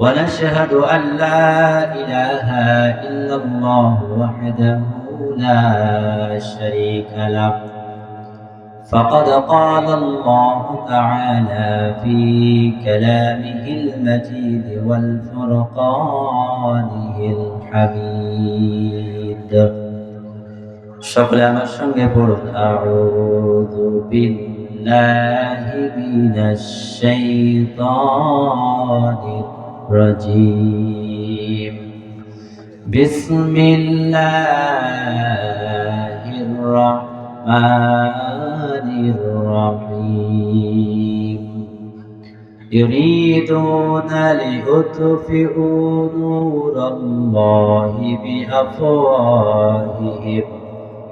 ونشهد أن لا إله إلا الله وحده لا شريك له. فقد قال الله تعالى في كلامه المجيد والفرقان الحميد. সকলে আমার সঙ্গে পড়ুন। আউযু বিল্লাহি মিনাশ الرجيم. بسم الله الرحمن الرحيم. يريدون ليطفئوا نور الله بأفواههم.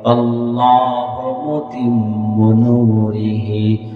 الله متم نوره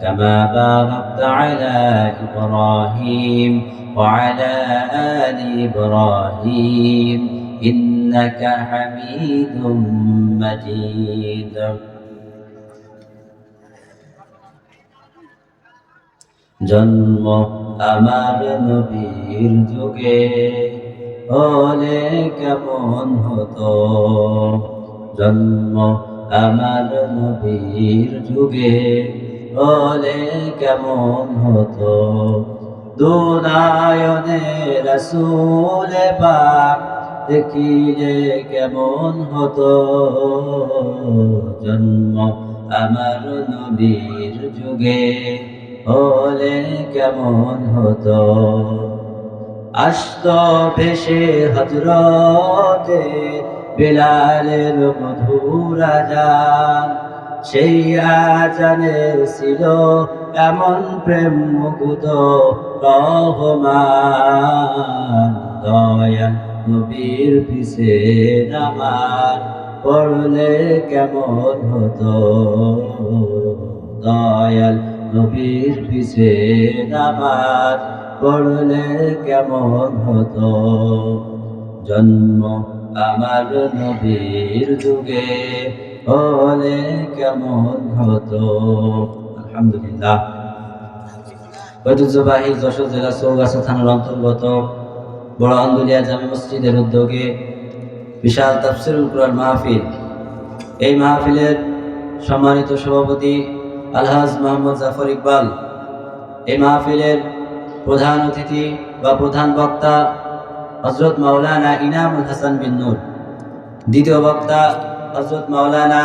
كما باركت على إبراهيم وعلى آل إبراهيم إنك حميد مجيد জন্ম আমার নবীর যুগে হলে কেমন হতো জন্ম আমার নবীর যুগে হলে কেমন হতো? দুনায়নে রসুল পাক দেখিলে কেমন হতো। জন্ম আমার নবীর যুগে হলে কেমন হতো? আস্ত ভেসে হজরতে বিলালের মধুর আজান সেই আজানে ছিল এমন প্রেম মুকুত, রহমান, দয়াল নবীর পিছে নামাজ পড়লে কেমন হতো? দয়াল নবীর পিছে নামাজ পড়লে কেমন হতো? জন্ম আমার নবীর যুগে আলহামদুলিল্লাহ। ঐতিহ্যবাহী জেলা বড় মসজিদের উদ্যোগে বিশাল তাফসিরুল কুরআন মাহফিল। এই মাহফিলের সম্মানিত সভাপতি আলহাজ মোহাম্মদ জাফর ইকবাল। এই মাহফিলের প্রধান অতিথি বা প্রধান বক্তা হজরত মাওলানা ইনামুল হাসান বিন দ্বিতীয় বক্তা হজরত মাওলানা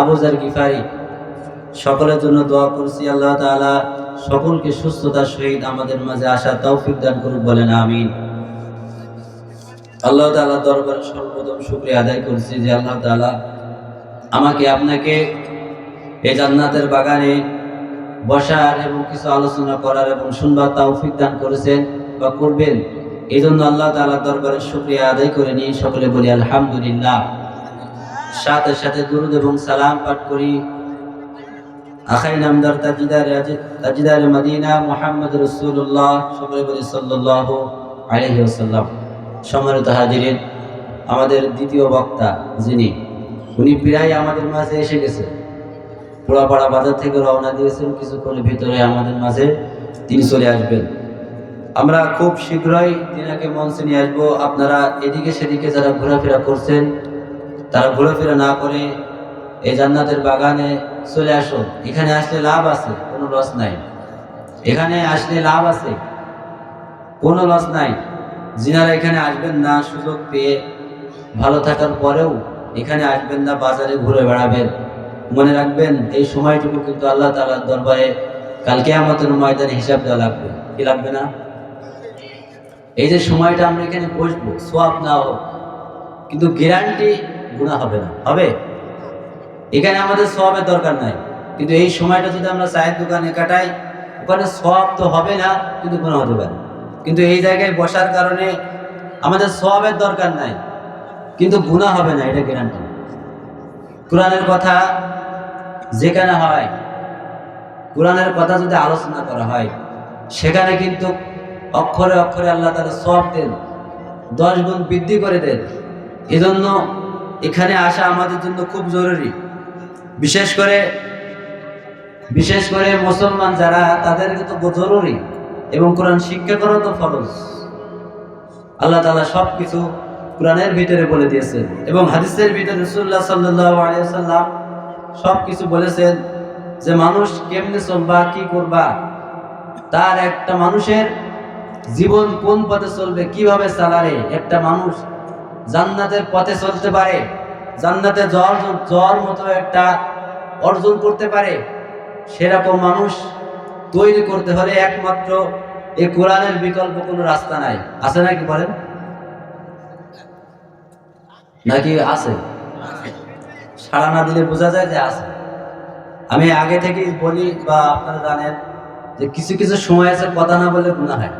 আবুজার গিফারি, সকলের জন্য দোয়া করছি, আল্লাহ তাআলা সকলকে সুস্থতার সহিত আমাদের মাঝে আসা তৌফিক দান করুক বলেন, আমিন। আল্লাহ তাআলা দরবারে সর্বপ্রথম শুক্রিয়া আদায় করছি যে আল্লাহ তাআলা আমাকে আপনাকে এই জান্নাতের বাগানে বসার এবং কিছু আলোচনা করার এবং শুনবার তৌফিক দান করেছেন বা করবেন এই জন্য আল্লাহ তাআলার দরবারে শুক্রিয়া আদায় করে নিয়ে সকলে বলি, আলহামদুলিল্লাহ। সাথে সাথে দুরুদ এবং সালাম পাঠ করি। আখাই নামদার তাজিদার তাজিদার মদিনা মোহাম্মদ রসুল্লাহ সকলে বলি সাল্লাহ আলহি আসাল্লাম সম্মানিত হাজিরেন, আমাদের দ্বিতীয় বক্তা যিনি, উনি প্রায় আমাদের মাঝে এসে গেছে। পোড়াপাড়া বাজার থেকে রওনা দিয়েছেন, কিছুক্ষণের ভিতরে আমাদের মাঝে তিনি চলে আসবেন। আমরা খুব শীঘ্রই তিনাকে মঞ্চে নিয়ে আসব। আপনারা এদিকে সেদিকে যারা ঘোরাফেরা করছেন তারা ঘোরাফেরা না করে এই জান্নাতের বাগানে চলে আসুন এখানে আসলে লাভ আছে, কোনো লস নাই। এখানে আসলে লাভ আছে, কোনো লস নাই। যিনারা এখানে আসবেন না, সুযোগ পেয়ে ভালো থাকার পরেও এখানে আসবেন না, বাজারে ঘুরে বেড়াবেন। মনে রাখবেন, এই সময়টুকু কিন্তু আল্লাহ তালার দরবারে কালকে আমাদের ময়দানে হিসাব দেওয়া লাগবে। কি লাগবে না? এই যে সময়টা আমরা এখানে বসবো সোয়াব না হোক কিন্তু গ্যারান্টি গুণা হবে না। হবে? এখানে আমাদের সবের দরকার নাই। কিন্তু এই সময়টা যদি আমরা চায়ের দোকানে কাটাই, ওখানে সব তো হবে না, কিন্তু গুণা হতে পারে। কিন্তু এই জায়গায় বসার কারণে আমাদের সবের দরকার নাই। কিন্তু গুণা হবে না, এটা গ্যারান্টি কোরআনের কথা যেখানে হয়, কোরআনের কথা যদি আলোচনা করা হয়, সেখানে কিন্তু অক্ষরে অক্ষরে আল্লাহ তালা সব দেন, দশ গুণ বৃদ্ধি করে দেন। এজন্য এখানে আসা আমাদের জন্য খুব জরুরি। বিশেষ করে বিশেষ করে মুসলমান যারা তাদেরকে তো জরুরি এবং কোরআন শিক্ষা করা তো ফরজ। আল্লাহ তালা সব কিছু কোরআনের ভিতরে বলে দিয়েছেন এবং হাদিসের ভিতরে রসুল্লাহ সাল্লাম সব কিছু বলেছেন যে মানুষ কেমনে চলবা, কি করবা, তার একটা মানুষের জীবন কোন পথে চলবে, কীভাবে চালারে একটা মানুষ জান্নাতের পথে চলতে পারে। জান্নাতে জ্বর জ্বর মতো একটা অর্জন করতে পারে। সেরকম মানুষ তৈরি করতে হলে একমাত্র এই কোরআনের বিকল্প কোনো রাস্তা নাই। আছে নাকি বলেন? নাকি আছে? সাড়া না দিলে বোঝা যায় যে আছে। আমি আগে থেকেই বলি বা আপনারা জানেন যে কিছু কিছু সময় আছে, কথা না বললে গুণা হয়।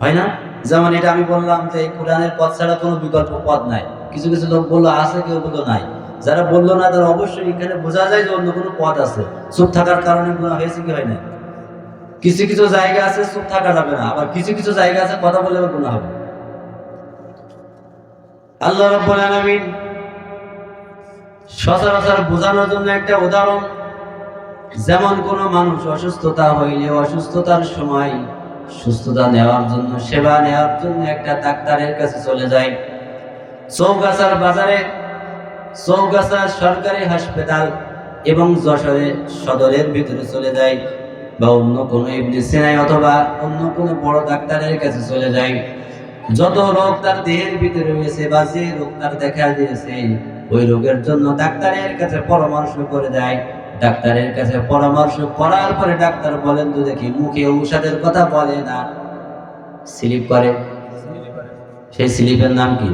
হয় না? যেমন এটা আমি বললাম যে এই কোরআনের পথ ছাড়া কোনো বিকল্প পথ নাই। কিছু কিছু লোক বলল, আছে কেউ? বলল, নাই। যারা বলল না, তারা অবশ্যই এখানে বোঝা যায় যে অন্য কোনো পথ আছে। চুপ থাকার কারণে গুণা হয়েছে কি হয় না কিছু কিছু জায়গা আছে, চুপ থাকা যাবে না। আবার কিছু কিছু জায়গা আছে, কথা বলে গুণা হবে। আল্লাহ রাব্বুল আলামিন সচরাচর বোঝানোর জন্য একটা উদাহরণ, যেমন কোনো মানুষ অসুস্থতা হইলে অসুস্থতার সময় সুস্থতা নেওয়ার জন্য, সেবা নেওয়ার জন্য একটা ডাক্তারের কাছে চলে যায়। চৌগাছার বাজারে চৌগাছার সরকারি হাসপাতাল এবং যশোরে সদরের ভিতরে চলে যায় বা অন্য কোনো ইবনে সিনাই অথবা অন্য কোনো বড় ডাক্তারের কাছে চলে যায়। যত রোগ তার দেহের ভিতরে রয়েছে বা যে রোগ তার দেখা দিয়েছে, ওই রোগের জন্য ডাক্তারের কাছে পরামর্শ করে দেয়। ডাক্তারের কাছে পরামর্শ করার পরে ডাক্তার বলেন, তো দেখি মুখে ঔষধের কথা বলে না। স্লিপ করে। সেই স্লিপের নাম কি?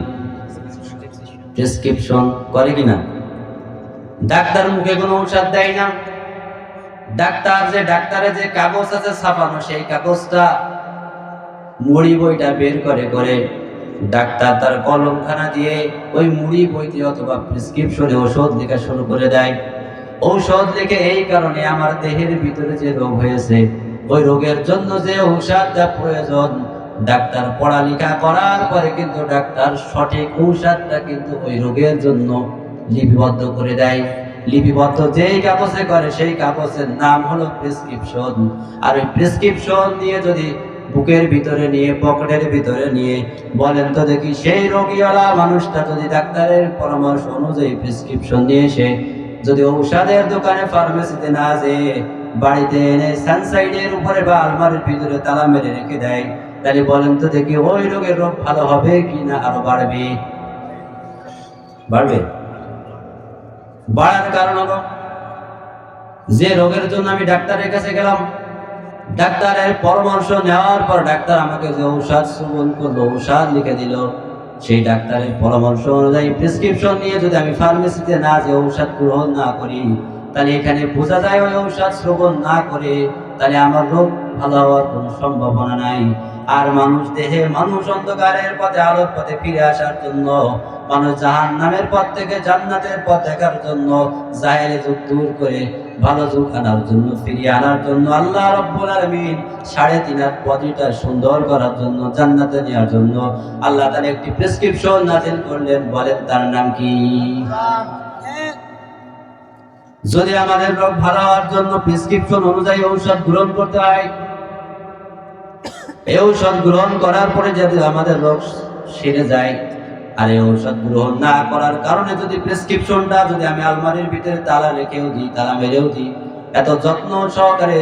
প্রেসক্রিপশন করে কিনা ডাক্তার মুখে কোনো ঔষধ দেয় না। ডাক্তার যে, ডাক্তারে যে কাগজ আছে ছাপানো, সেই কাগজটা মুড়ি বইটা বের করে করে ডাক্তার তার কলমখানা দিয়ে ওই মুড়ি বইতে অথবা প্রেসক্রিপশনে ওষুধ লেখা শুরু করে দেয়। ঔষধ লিখে এই কারণে আমার দেহের ভিতরে যে রোগ হয়েছে, ওই রোগের জন্য যে ঔষধটা প্রয়োজন, ডাক্তার পড়ালেখা করার পরে কিন্তু ডাক্তার সঠিক ঔষধটা কিন্তু ওই রোগের জন্য লিপিবদ্ধ করে দেয়। লিপিবদ্ধ যেই কাগজে করে, সেই কাগজের নাম হলো প্রেসক্রিপশন। আর ওই প্রেসক্রিপশন দিয়ে যদি বুকের ভিতরে নিয়ে, পকেটের ভিতরে নিয়ে বলেন, তো দেখি সেই রোগীওয়ালা মানুষটা যদি ডাক্তারের পরামর্শ অনুযায়ী প্রেসক্রিপশন নিয়ে এসে যদি ঔষধের দোকানে ফার্মেসিতে না যেয়ে বাড়িতে এনে সানসাইডের উপরে বা আলমারির ভিতরে তালা মেরে রেখে দেয়, তাহলে বলেন তো দেখি ওই রোগের রোগ ভালো হবে কি না আরও বাড়বে? বাড়বে। বাড়ার কারণ হলো, যে রোগের জন্য আমি ডাক্তারের কাছে গেলাম, ডাক্তারের পরামর্শ নেওয়ার পর ডাক্তার আমাকে যে ঔষধ সেবন করল, ঔষধ লিখে দিল সেই ডাক্তারের পরামর্শ অনুযায়ী প্রেসক্রিপশন নিয়ে যদি আমি ফার্মেসিতে না যে ঔষধ গ্রহণ না করি, তাহলে এখানে বোঝা যায় ওই ঔষধ শ্রবণ না করে, তাহলে আমার রোগ ভালো হওয়ার কোনো সম্ভাবনা নাই। আর মানুষ দেহে মানুষ অন্ধকারের পথে, আলোর পথে ফিরে আসার জন্য, মানুষ জাহান নামের পথ থেকে জান্নাতের পথ দেখার জন্য জাহেলে যুগ দূর করে ভালো যুগ আনার জন্য, ফিরিয়ে আনার জন্য, আল্লাহ রব্বুল আলামিন সাড়ে তিন হাত বডিটা সুন্দর করার জন্য, জান্নাতে নেওয়ার জন্য আল্লাহ তার একটি প্রেসক্রিপশন নাজিল করলেন। বলেন, তার নাম কি? যদি আমাদের রোগ ভালো হওয়ার জন্য প্রেসক্রিপশন অনুযায়ী ঔষধ গ্রহণ করতে হয়, এই ঔষধ গ্রহণ করার পরে যদি আমাদের রোগ সেরে যায় আর এই ঔষধ গ্রহণ না করার কারণে যদি প্রেসক্রিপশনটা যদি আমি আলমারির ভিতরে তালা রেখেও দিই, তালা মেরেও দিই, এত যত্ন সহকারে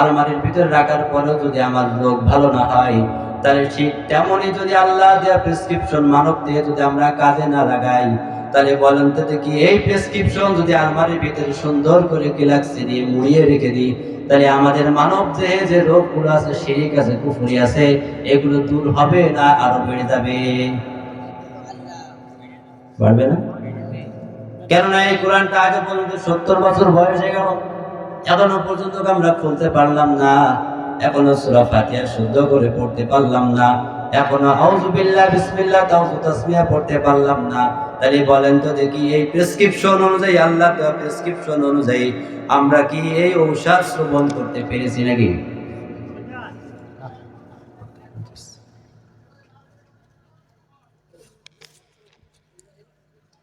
আলমারির ভিতরে রাখার পরেও যদি আমার রোগ ভালো না হয়, তাহলে ঠিক তেমনই যদি আল্লাহ দেওয়া প্রেসক্রিপশন মানব দিয়ে যদি আমরা কাজে না লাগাই, তাহলে বলেন তো দেখি এই প্রেসক্রিপশন যদি আলমারির ভিতরে সুন্দর করে গিলাক্সি দিয়ে মুড়িয়ে রেখে দিই, তাহলে আমাদের মানব দেহে যে রোগগুলো আছে শিরিক কাছে কুফুরি আছে, এগুলো দূর হবে না আরও বেড়ে যাবে? বাড়বে না? কেননা এই কোরআনটা আগে পর্যন্ত সত্তর বছর বয়স হয়ে গেল। এখনও পর্যন্ত আমরা খুলতে পারলাম না। এখনও সুরা ফাতিহা শুদ্ধ করে পড়তে পারলাম না। এখনও আউযুবিল্লাহ, বিসমিল্লাহ তাওযু তাসমিয়া পড়তে পারলাম না। তাহলে বলেন তো দেখি এই প্রেসক্রিপশন অনুযায়ী, আল্লাহ দেওয়া প্রেসক্রিপশন অনুযায়ী আমরা কি এই ঔষধ শ্রবণ করতে পেরেছি নাকি?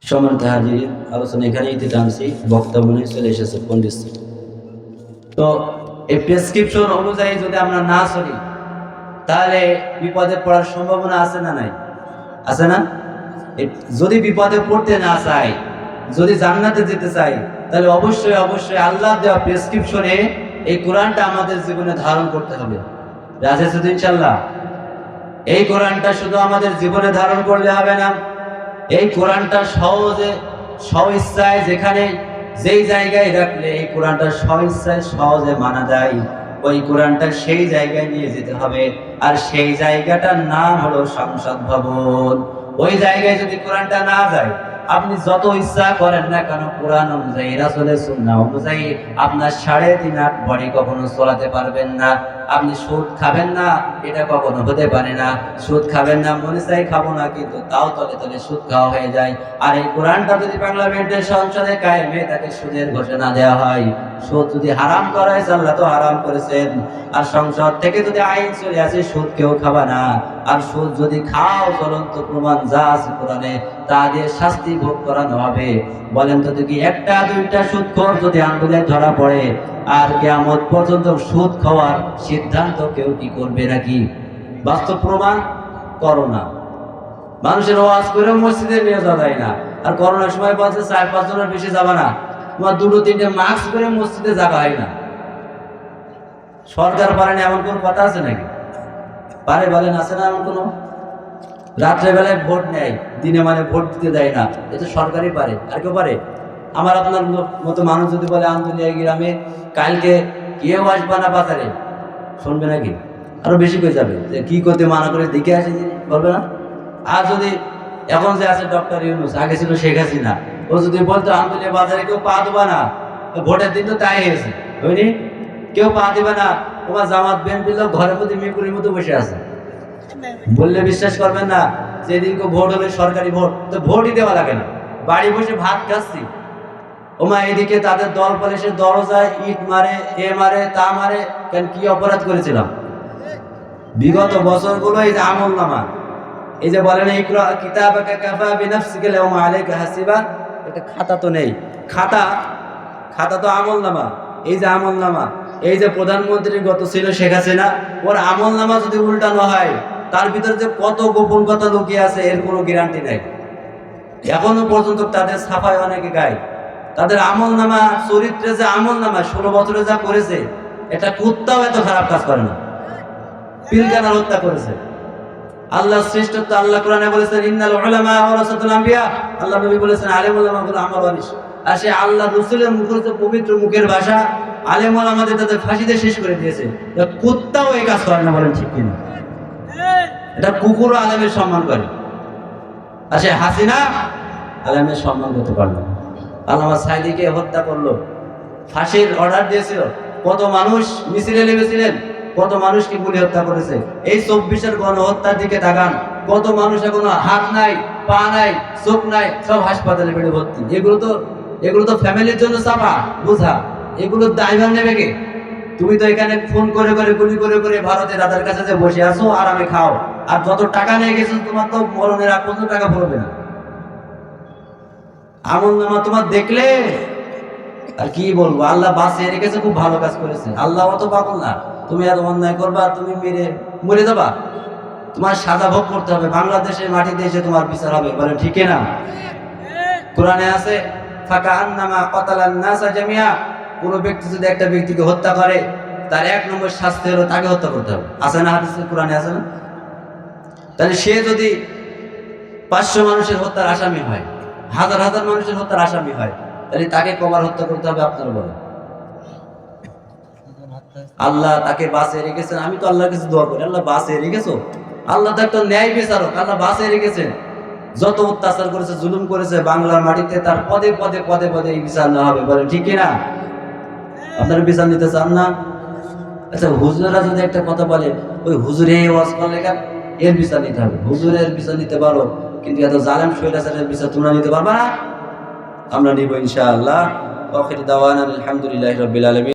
সমান হাজির, আলোচনা এখানেই দিতে টানছি। বক্তব্য নিয়ে চলে এসেছে পন্ডিত তো এই প্রেসক্রিপশন অনুযায়ী যদি আমরা না চলি, তাহলে বিপদে পড়ার সম্ভাবনা আছে না নাই? আছে না? যদি বিপদে পড়তে না চাই, যদি জান্নাতে যেতে চাই, তাহলে অবশ্যই অবশ্যই আল্লাহ দেওয়া প্রেসক্রিপশনে এই কোরআনটা আমাদের জীবনে ধারণ করতে হবে। রাজে শুধু ইনশাল্লাহ এই কোরআনটা শুধু আমাদের জীবনে ধারণ করলে হবে না এই কোরআনটা সহজে স্বইচ্ছায় যেখানে যেই জায়গায় রাখলে এই কোরআনটা স্বইচ্ছায় সহজে মানা যায়, ওই কোরআনটা সেই জায়গায় নিয়ে যেতে হবে। আর সেই জায়গাটার নাম হলো সংসদ ভবন। ওই জায়গায় যদি কোরআনটা না যায়, আপনি যত ইচ্ছা করেন না কেন, কোরআন অনুযায়ী, রাসূলের সুন্নাহ অনুযায়ী আপনার সাড়ে তিন আট বডি কখনো চলাতে পারবেন না। আপনি সুদ খাবেন না, এটা কখনো হতে পারে না। সুদ খাবেন না মনে চাই খাব না, কিন্তু তাও তলে তলে সুদ খাওয়া হয়ে যায়। আর এই কোরআনটা যদি পার্লামেন্টের সংসদে কায়েমে তাকে সুদের ঘোষণা দেওয়া হয়। সুদ যদি হারাম করা হয়েছে, আল্লাহ তো হারাম করেছেন। আর সংসদ থেকে যদি আইন চলে আসে, সুদ কেউ খাবা না। আর সুদ যদি খাও চলন্ত প্রমাণ যা আছে কোরআনে, তা দিয়ে শাস্তি ভোগ করানো হবে। বলেন তো দেখি, একটা দুইটা সুদ খোর যদি আন্দোলনে ধরা পড়ে আর কেমন পর্যন্ত সুদ খাওয়ার সিদ্ধান্ত কেউ কি করবে নাকি? বাস্তব প্রমাণ করোনা। মানুষের ওয়াজ করে মসজিদে নিয়ে যাওয়া যায় না। আর করোনার সময় বলছে চার, পাঁচ জনের বেশি যাবে না। তোমার দুটো, তিনটে মাস্ক করে মসজিদে যাওয়া হয় না। সরকার পারে না, এমন কোন কথা আছে নাকি? পারে, বলেন, আছে না এমন কোনো? রাত্রেবেলায় ভোট নেয়, দিনে মানে ভোট দিতে দেয় না। এটা সরকারই পারে। আর কেউ পারে? আমার আপনার মতো মানুষ যদি বলে আন্দোলিয়া গ্রামে কালকে কেউ আসবে না বাজারে? শুনবে নাকি? আরও বেশি করে যাবে। যে কি করতে মানা করে দেখে আসে বলবে না। আর যদি এখন যে আছে ডক্টর ইউনুস, আগে ছিল শেখ হাসিনা, ও যদি বলতো আন্দোলিয়া বাজারে কেউ পা দেবা না ভোটের দিন তো তাই হয়েছে। বুঝলি? কেউ পা দিবে না, তোমার জামাত, বিএনপি লোক ঘরের মধ্যে মেকুরির মতো বসে আছে। বললে বিশ্বাস করবেন না, যেদিনকে ভোট হবে সরকারি ভোট, তো ভোটই দেওয়া লাগে না। বাড়ি বসে ভাত খাচ্ছি। ওমা এদিকে তাদের দল পুলিশের দরজায় ইট মারে, এ মারে, তা মারে, কেন কি অপরাধ করেছিলাম? বিগত বছরগুলো এই যে আমল নামা। এই যে বলেন কিতাব কাফা বিনাফসিকা লাউমা আলাইকা হাসিবা একটা খাতা তো নেই। খাতা খাতা তো আমল নামা। এই যে আমল নামা, এই যে প্রধানমন্ত্রীর গত ছিল শেখ হাসিনা, ওর আমল নামা যদি উল্টানো হয়, তার ভিতরে যে কত গোপন কথা লুকিয়ে আছে, এর কোনো গ্যারান্টি নাই। এখনও পর্যন্ত তাদের সাফাই অনেকে গায়। তাদের আমল নামা চরিত্রে যে আমল নামা ষোলো বছরে যা করেছে, এটা কুত্তাও এত খারাপ কাজ করে না। পিলকানা হত্যা করেছে। আল্লাহ শ্রেষ্ঠত্ব আল্লাহ কোরআনে বলেছেন, ইন্নাল উলামা ওয়ারাসাতুল আল্লাহ নবী বলেছেন আলেম উলামা হলো আমার ওয়ারিস আর সে আল্লাহ রসুলের মুখরিত পবিত্র মুখের ভাষা আলেম আমাদের তাদের ফাঁসিতে শেষ করে দিয়েছে। কুত্তাও এই কাজ করে না বলেন ঠিক কিনা? এটা কুকুরও আলেমের সম্মান করে। আর সে হাসিনা আলেমের সম্মান করতে পারল না। আল্লামা সাইদিকে হত্যা করল। ফাঁসির অর্ডার দিয়েছিল। কত মানুষ মিছিলে নেমেছিলেন, কত মানুষকে গুলি হত্যা করেছে? এই চব্বিশের গণহত্যার দিকে তাকান। কত মানুষ এখনও হাত নাই, পা নাই, চোখ নাই, সব হাসপাতালে বেড়ে ভর্তি। এগুলো তো এগুলো তো ফ্যামিলির জন্য চাপা, বোঝা। এগুলোর দায়ভার নেবে কে? তুমি তো এখানে ফোন করে করে, গুলি করে করে ভারতে দাদার কাছে যে বসে আছো আরামে খাও। আর যত টাকা নিয়ে গেছো, তোমার তো মরণের আগ পর্যন্ত টাকা পড়বে না। আমল নামা তোমার দেখলে? আর কি বলব? আল্লাহ বাঁচিয়ে রেখেছে, খুব ভালো কাজ করেছে। আল্লাহ অত পাগল না। তুমি এত অন্যায় করবা, তুমি মেরে মরে যাবা। তোমার সাজা ভোগ করতে হবে। বাংলাদেশের মাটিতে এসে তোমার বিচার হবে। বলে ঠিক না? কোরআনে আছে, ফাঁকা আন্নামা কতালান নাসা জামিয়া। কোন ব্যক্তি যদি একটা ব্যক্তিকে হত্যা করে, তার এক নম্বর শাস্তি হলো তাকে হত্যা করতে হবে। আছে না হাদিসে? কোরআনে আছে না? তাহলে সে যদি পাঁচশো মানুষের হত্যার আসামি হয় হাজার হাজার মানুষের হত্যার আসামি হয়। তাহলে তাকে কবার হত্যা করতে হবে আপনার বলেন। আল্লাহ তাকে বাসে রেখেছেন। আমি তো আল্লাহর কাছে দোয়া করি, আল্লাহ বাসে রেখেছো? আল্লাহ তো ন্যায় বিচারক, আল্লাহ বাসে রেখেছেন। যত অত্যাচার করেছে, জুলুম করেছে, বাংলার মাটিতে তার পদে পদে পদে পদে এই বিচার না হবে বলে ঠিক না আপনারা বিচার নিতে চান না? আচ্ছা হুজুরা যদি একটা কথা বলে, ওই হুজুরে ওয়াজ করলে এর বিচার নিতে হবে। হুজুরের বিচার নিতে পারো। কিন্তু এত জালেম শৈলাচারের বিচার তোমরা নিতে পারবা না? আমরা নিব ইনশাআল্লাহ। ওয়াখির দাওয়ানা আলহামদুলিল্লাহি রাব্বিল আলামিন।